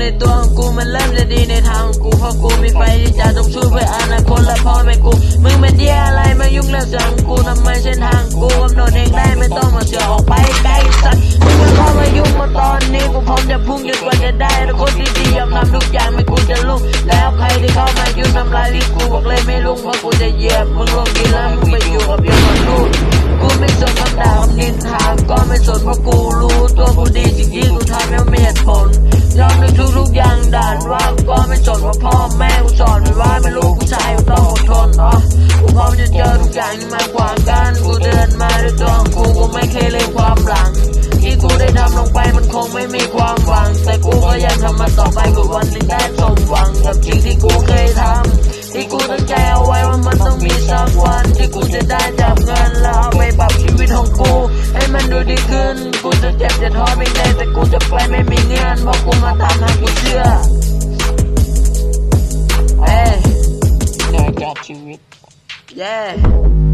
ในตัวของกูมันเริ่มจะดีในทางกูเพราะกูมีไฟที่จะต้องสู้เพื่ออนาคตและพ่อแม่กู มึงเป็นเดียอะไรมายุ่งเรื่องเสียงกูทำไมเส้นทางกูกำหนดเองได้ไม่ต้องมาเสือออกไปไกลสักมึงไม่เข้ามายุ่งมาตอนนี้กูพร้อมจะพุ่งจนกว่าจะได้ทุกคนที่ดียอมทำทุกอย่างไม่กูจะลุ่งแล้วใครที่เข้ามายุ่งทำลายที่กูบอกเลยไม่ลุ่งเพราะกูจะเหยียบมึงลงดินแล้วมึงไปอยู่กับยมทูตกูไม่สนคำด่าคำนินทาก็ไม่สนเพราะกูรู้ ว่าพ่อแม่กูสอนไว้ว่าไม่รู้ผู้ชายกูต้องอดทนอ๋อกูพร้อมจะเจอทุกอย่างที่มาขวางกันกูเดินมาด้วยตัวของกูกูไม่เคยเลยความหลัง ที่กูได้ทำลงไปมันคงไม่มีความหวัง แต่กูก็ยังทำมันต่อไปกูวันหนึงได้สมหวังกับสิ่งที่กูเคยทำที่กูตั้งใจเอาไว้ว่ามันต้องมีสักวันที่กูจะได้จับเงินแล้วเอาไปปรับชีวิตของกู ให้มันดูดีขึ้น กูจะเจ็บจะท้อไม่ได้แต่กูจะไปไม่มีเงื่อนเพราะกู graduate. Yeah.